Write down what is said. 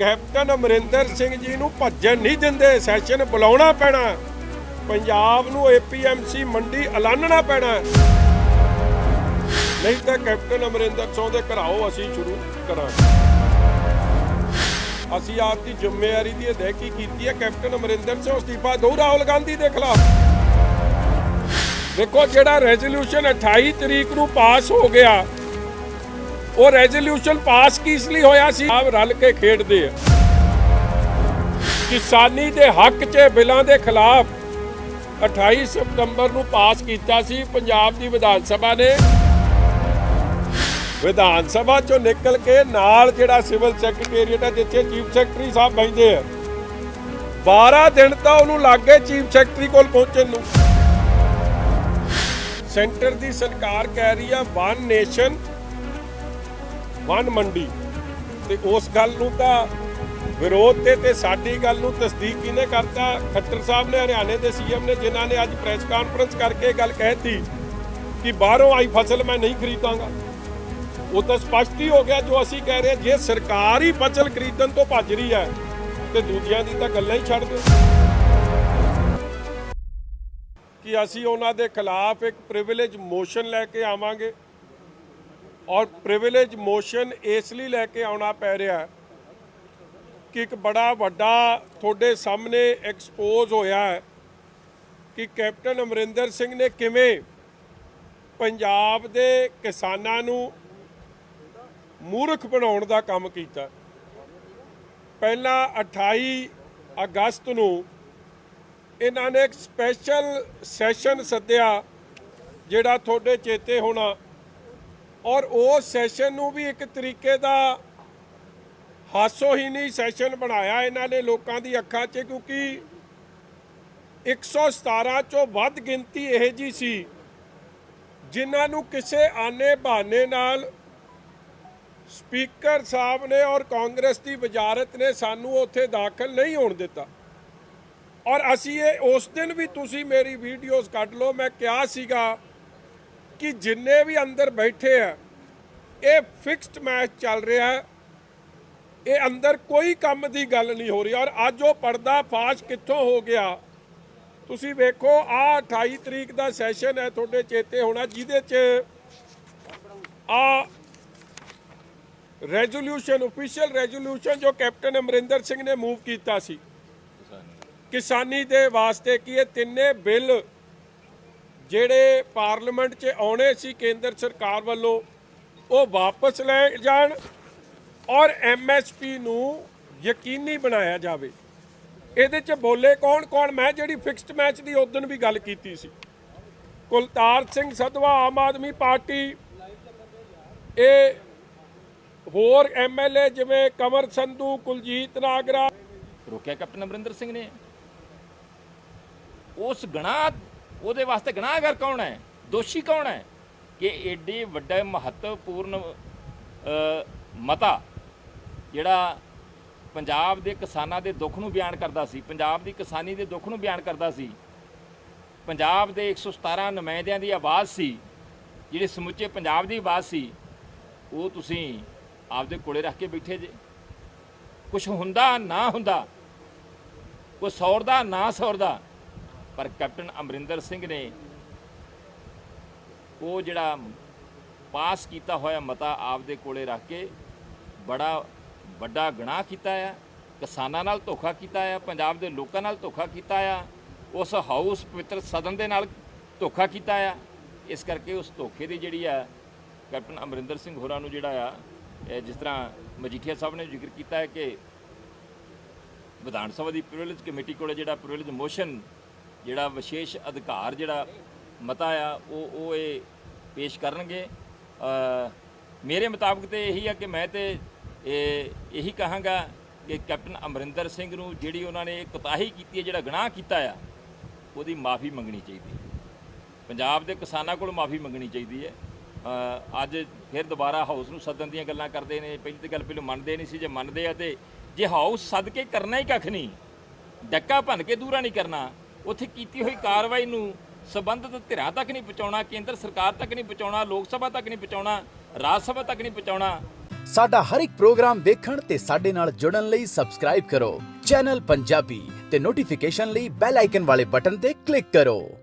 Captain Amarinder Singh ji ਨੂੰ ਭੱਜਣ ਨਹੀਂ ਦਿੰਦੇ, ਸੈਸ਼ਨ ਬੁਲਾਉਣਾ ਪੈਣਾ। ਪੰਜਾਬ ਨੂੰ ਏਪੀਐਮਸੀ ਮੰਡੀ ਐਲਾਨਣਾ ਪੈਣਾ। ਨਹੀਂ ਤਾਂ ਕੈਪਟਨ ਅਮਰਿੰਦਰ ਸਿੰਘ ਦੇ ਘਰਾਓ ਅਸੀਂ ਸ਼ੁਰੂ ਕਰਾਂਗੇ। ਅਸੀਂ ਆਪ ਦੀ ਜ਼ਿੰਮੇਵਾਰੀ ਦੀ ਅਦਾਇਗੀ ਕੀਤੀ ਹੈ, ਕੈਪਟਨ ਅਮਰਿੰਦਰ ਸਿੰਘ ਅਸਤੀਫਾ ਦੋ ਰਾਹੁਲ ਗਾਂਧੀ ਦੇ ਖਿਲਾਫ। ਦੇਖੋ ਜਿਹੜਾ ਰੈਜ਼ੋਲੂਸ਼ਨ 28 ਤਰੀਕ ਨੂੰ ਪਾਸ ਹੋ ਗਿਆ ਉਹ ਰੈਜ਼ੋਲੂਸ਼ਨ ਪਾਸ ਕਿਸ ਲਈ ਹੋਇਆ ਸੀ? ਆਪ ਰਲ ਕੇ ਖੇਡਦੇ ਆ। ਕਿਸਾਨੀ ਦੇ ਹੱਕ 'ਚ ਬਿੱਲਾਂ ਦੇ ਖਿਲਾਫ 28 ਸਤੰਬਰ ਨੂੰ ਪਾਸ ਕੀਤਾ ਸੀ ਪੰਜਾਬ ਦੀ ਵਿਧਾਨ ਸਭਾ ਨੇ। ਵਿਧਾਨ ਸਭਾ ਚੋਂ ਨਿਕਲ ਕੇ ਨਾਲ ਜਿਹੜਾ ਸਿਵਲ ਸੈਕਟਰੀਏਟ ਹੈ ਜਿੱਥੇ ਚੀਫ ਸੈਕਟਰੀ ਸਾਹਿਬ ਬੈਠੇ ਆ 12 ਦਿਨ ਤਾਂ ਉਹਨੂੰ ਲੱਗ ਗਏ ਚੀਫ ਸੈਕਟਰੀ ਕੋਲ ਪਹੁੰਚਣ ਨੂੰ। ਸੈਂਟਰ ਦੀ ਸਰਕਾਰ ਕਹਿ ਰਹੀ ਆ ਵਨ ਨੇਸ਼ਨ ਵਨ ਮੰਡੀ। ਤੇ ਉਸ ਗੱਲ ਨੂੰ ਤਾਂ ਵਿਰੋਧ ਤੇ ਤੇ ਸਾਡੀ ਗੱਲ ਨੂੰ ਤਸਦੀਕ ਕਿਹਨੇ ਕਰਤਾ? ਖੱਟਰ ਸਾਹਿਬ ਨੇ, ਹਰਿਆਣੇ ਦੇ ਸੀਐਮ ਨੇ, ਜਿਨ੍ਹਾਂ ਨੇ ਅੱਜ ਪ੍ਰੈਸ ਕਾਨਫਰੰਸ ਕਰਕੇ ਗੱਲ ਕਹਿਤੀ ਕਿ ਬਾਹਰੋਂ ਆਈ ਫਸਲ ਮੈਂ ਨਹੀਂ ਖਰੀਦਾਂਗਾ। ਉਹ ਤਾਂ ਸਪਸ਼ਟ ਹੀ ਹੋ ਗਿਆ ਜੋ ਅਸੀਂ ਕਹਿ ਰਹੇ ਜੇ ਸਰਕਾਰ ਹੀ ਫਸਲ ਖਰੀਦਣ ਤੋਂ ਭੱਜ ਰਹੀ ਹੈ, ਤੇ ਦੂਜਿਆਂ ਦੀ ਤਾਂ ਗੱਲਾਂ ਹੀ ਛੱਡ ਦਿਓ। ਕਿ ਅਸੀਂ ਉਹਨਾਂ ਦੇ ਖਿਲਾਫ ਇੱਕ ਪ੍ਰਿਵਿਲੇਜ ਮੋਸ਼ਨ ਲੈ ਕੇ ਆਵਾਂਗੇ। ਔਰ ਪ੍ਰਿਵਿਲੇਜ ਮੋਸ਼ਨ ਇਸ ਲਈ ਲੈ ਕੇ ਆਉਣਾ ਪੈ ਰਿਹਾ ਕਿ ਇੱਕ ਬੜਾ ਵੱਡਾ ਤੁਹਾਡੇ ਸਾਹਮਣੇ ਐਕਸਪੋਜ਼ ਹੋਇਆ ਹੈ ਕਿ ਕੈਪਟਨ ਅਮਰਿੰਦਰ ਸਿੰਘ ਨੇ ਕਿਵੇਂ ਪੰਜਾਬ ਦੇ ਕਿਸਾਨਾਂ ਨੂੰ ਮੂਰਖ ਬਣਾਉਣ ਦਾ ਕੰਮ ਕੀਤਾ। ਪਹਿਲਾਂ 28 ਅਗਸਤ ਨੂੰ ਇਹਨਾਂ ਨੇ ਇੱਕ ਸਪੈਸ਼ਲ ਸੈਸ਼ਨ ਸੱਦਿਆ, ਜਿਹੜਾ ਤੁਹਾਡੇ ਚੇਤੇ ਹੋਣਾ ਔਰ ਉਹ ਸੈਸ਼ਨ ਨੂੰ ਵੀ ਇੱਕ ਤਰੀਕੇ ਦਾ ਹਾਸੋਹੀਣੀ ਸੈਸ਼ਨ ਬਣਾਇਆ ਇਹਨਾਂ ਨੇ ਲੋਕਾਂ ਦੀ ਅੱਖਾਂ 'ਚ, ਕਿਉਂਕਿ 117 ਚੋਂ ਵੱਧ ਗਿਣਤੀ ਇਹ ਜੀ ਸੀ, ਜਿਨ੍ਹਾਂ ਨੂੰ ਕਿਸੇ ਆਨੇ ਬਹਾਨੇ ਨਾਲ ਸਪੀਕਰ ਸਾਹਿਬ ਨੇ ਔਰ ਕਾਂਗਰਸ ਦੀ ਵਜ਼ਾਰਤ ਨੇ ਸਾਨੂੰ ਉੱਥੇ ਦਾਖਲ ਨਹੀਂ ਹੋਣ ਦਿੱਤਾ। ਔਰ ਅਸੀਂ ਇਹ, ਉਸ ਦਿਨ ਵੀ ਤੁਸੀਂ ਮੇਰੀ ਵੀਡੀਓਜ਼ ਕੱਢ ਲਓ, ਮੈਂ ਕਿਹਾ ਸੀਗਾ ਕਿ ਜਿੰਨੇ ਵੀ ਅੰਦਰ ਬੈਠੇ ਆ, ਇਹ ਫਿਕਸਡ ਮੈਚ ਚੱਲ ਰਿਹਾ ਇਹ ਅੰਦਰ ਕੋਈ ਕੰਮ ਦੀ ਗੱਲ ਨਹੀਂ ਹੋ ਰਹੀ। ਔਰ ਅੱਜ ਉਹ ਪਰਦਾ ਫਾਸ਼ ਕਿੱਥੋਂ ਹੋ ਗਿਆ? ਤੁਸੀਂ ਵੇਖੋ ਆ 28 ਤਰੀਕ ਦਾ ਸੈਸ਼ਨ ਹੈ, ਤੁਹਾਡੇ ਚੇਤੇ ਹੋਣਾ, ਜਿਹਦੇ 'ਚ ਆ ਰੈਜ਼ੋਲੂਸ਼ਨ ਅਫੀਸ਼ੀਅਲ ਰੈਜ਼ੋਲੂਸ਼ਨ ਜੋ ਕੈਪਟਨ ਅਮਰਿੰਦਰ ਸਿੰਘ ਨੇ ਮੂਵ ਕੀਤਾ ਸੀ। ਕਿਸਾਨੀ ਦੇ ਵਾਸਤੇ ਕਿ ਇਹ ਤਿੰਨੇ ਬਿੱਲ ਜਿਹੜੇ ਪਾਰਲੀਮੈਂਟ 'ਚ ਆਉਣੇ ਸੀ ਕੇਂਦਰ ਸਰਕਾਰ ਵੱਲੋਂ, ਉਹ ਵਾਪਸ ਲੈ ਜਾਣ ਔਰ ਐਮਐਸਪੀ ਨੂੰ ਯਕੀਨੀ ਬਣਾਇਆ ਜਾਵੇ। ਇਹਦੇ 'ਚ ਬੋਲੇ ਕੌਣ ਕੌਣ? ਮੈਂ ਜਿਹੜੀ ਫਿਕਸਡ ਮੈਚ ਦੀ ਉਦੋਂ ਵੀ ਗੱਲ ਕੀਤੀ ਸੀ। ਕੁਲਤਾਰ ਸਿੰਘ ਸਦਵਾ, ਆਮ ਆਦਮੀ ਪਾਰਟੀ, ਇਹ ਹੋਰ ਐਮਐਲਏ ਜਿਵੇਂ ਕਮਰ ਸੰਧੂ, ਕੁਲਜੀਤ ਨਾਗਰਾ। ਰੋਕਿਆ ਕੈਪਟਨ ਅਮਰਿੰਦਰ ਸਿੰਘ ਨੇ। ਉਸ ਗਣਾ ਉਹਦੇ ਵਾਸਤੇ ਗੁਨਾਹਗਰ ਕੌਣ ਹੈ? ਦੋਸ਼ੀ ਕੌਣ ਹੈ? ਕਿ ਏਡੇ ਵੱਡੇ ਮਹੱਤਵਪੂਰਨ ਮਤਾ ਜਿਹੜਾ ਪੰਜਾਬ ਦੇ ਕਿਸਾਨਾਂ ਦੇ ਦੁੱਖ ਨੂੰ ਬਿਆਨ ਕਰਦਾ ਸੀ, ਪੰਜਾਬ ਦੀ ਕਿਸਾਨੀ ਦੇ ਦੁੱਖ ਨੂੰ ਬਿਆਨ ਕਰਦਾ ਸੀ। ਪੰਜਾਬ ਦੇ 117 ਨੁਮਾਇੰਦਿਆਂ ਦੀ ਆਵਾਜ਼ ਸੀ, ਜਿਹੜੀ ਸਮੁੱਚੇ ਪੰਜਾਬ ਦੀ ਆਵਾਜ਼ ਸੀ, ਉਹ ਤੁਸੀਂ ਆਪਦੇ ਕੋਲੇ ਰੱਖ ਕੇ ਬੈਠੇ ਜੇ। ਕੁਝ ਹੁੰਦਾ ਨਾ ਹੁੰਦਾ, ਕੋਈ ਸੌਰਦਾ ਨਾ ਸੌਰਦਾ ਪਰ ਕੈਪਟਨ ਅਮਰਿੰਦਰ ਸਿੰਘ ਨੇ ਉਹ ਜਿਹੜਾ ਪਾਸ ਕੀਤਾ ਹੋਇਆ ਮਤਾ ਆਪਦੇ ਕੋਲੇ ਰੱਖ ਕੇ ਬੜਾ ਵੱਡਾ ਗੁਨਾਹ ਕੀਤਾ ਆ, ਕਿਸਾਨਾਂ ਨਾਲ ਧੋਖਾ ਕੀਤਾ ਆ, ਪੰਜਾਬ ਦੇ ਲੋਕਾਂ ਨਾਲ ਧੋਖਾ ਕੀਤਾ ਆ, ਉਸ ਹਾਊਸ ਪਵਿੱਤਰ ਸਦਨ ਦੇ ਨਾਲ ਧੋਖਾ ਕੀਤਾ ਆ। ਇਸ ਕਰਕੇ ਉਸ ਧੋਖੇ ਦੀ ਜਿਹੜੀ ਆ ਕੈਪਟਨ ਅਮਰਿੰਦਰ ਸਿੰਘ ਹੋਰਾਂ ਨੂੰ ਜਿਹੜਾ ਆ ਜਿਸ ਤਰ੍ਹਾਂ ਮਜੀਠੀਆ ਸਾਹਿਬ ਨੇ ਜ਼ਿਕਰ ਕੀਤਾ ਹੈ ਕਿ ਵਿਧਾਨ ਸਭਾ ਦੀ ਪ੍ਰਿਵਿਲੇਜ ਕਮੇਟੀ ਕੋਲ ਜਿਹੜਾ ਪ੍ਰਿਵਿਲੇਜ ਮੋਸ਼ਨ ਜਿਹੜਾ ਵਿਸ਼ੇਸ਼ ਅਧਿਕਾਰ ਜਿਹੜਾ ਮਤਾ ਆ, ਉਹ ਉਹ ਇਹ ਪੇਸ਼ ਕਰਨਗੇ। ਮੇਰੇ ਮੁਤਾਬਕ ਤੇ ਇਹੀ ਆ ਕਿ ਮੈਂ ਤੇ ਇਹ, ਇਹੀ ਕਹਾਂਗਾ ਕਿ ਕੈਪਟਨ ਅਮਰਿੰਦਰ ਸਿੰਘ ਨੂੰ ਜਿਹੜੀ ਉਹਨਾਂ ਨੇ ਕੁਤਾਹੀ ਕੀਤੀ ਹੈ, ਜਿਹੜਾ ਗੁਨਾਹ ਕੀਤਾ ਆ, ਉਹਦੀ ਮਾਫੀ ਮੰਗਣੀ ਚਾਹੀਦੀ ਹੈ। ਪੰਜਾਬ ਦੇ ਕਿਸਾਨਾਂ ਕੋਲ ਮਾਫੀ ਮੰਗਣੀ ਚਾਹੀਦੀ ਹੈ। ਅੱਜ ਫਿਰ ਦੁਬਾਰਾ ਹਾਊਸ ਨੂੰ ਸੱਦਣ ਦੀਆਂ ਗੱਲਾਂ ਕਰਦੇ ਨੇ, ਪਹਿਲੀ ਤਾਂ ਗੱਲ ਪਹਿਲਾਂ ਮੰਨਦੇ ਨਹੀਂ ਸੀ, ਜੇ ਮੰਨਦੇ ਆ ਤੇ ਜੇ ਹਾਊਸ ਸੱਦ ਕੇ ਕਰਨਾ ਹੀ ਕੱਖ ਨਹੀਂ, ਡੱਕਾ ਭੰਨ ਕੇ ਦੂਰਾ ਨਹੀਂ ਕਰਨਾ ਉੱਥੇ ਕੀਤੀ ਹੋਈ ਕਾਰਵਾਈ ਨੂੰ ਸਬੰਧਤ ਧਿਰਾਂ ਤੱਕ ਨਹੀਂ ਪਹੁੰਚਾਉਣਾ, ਕੇਂਦਰ ਸਰਕਾਰ ਤੱਕ ਨਹੀਂ ਪਹੁੰਚਾਉਣਾ, ਲੋਕ ਸਭਾ ਤੱਕ ਨਹੀਂ ਪਹੁੰਚਾਉਣਾ, ਰਾਜ ਸਭਾ ਤੱਕ ਨਹੀਂ ਪਹੁੰਚਾਉਣਾ। ਸਾਡਾ ਹਰ ਇੱਕ ਪ੍ਰੋਗਰਾਮ ਦੇਖਣ ਤੇ ਸਾਡੇ ਨਾਲ ਜੁੜਨ ਲਈ ਸਬਸਕ੍ਰਾਈਬ ਕਰੋ। ਚੈਨਲ ਪੰਜਾਬੀ ਤੇ ਨੋਟੀਫਿਕੇਸ਼ਨ ਲਈ ਬੈਲ ਆਈਕਨ ਵਾਲੇ ਬਟਨ ਤੇ ਕਲਿੱਕ ਕਰੋ।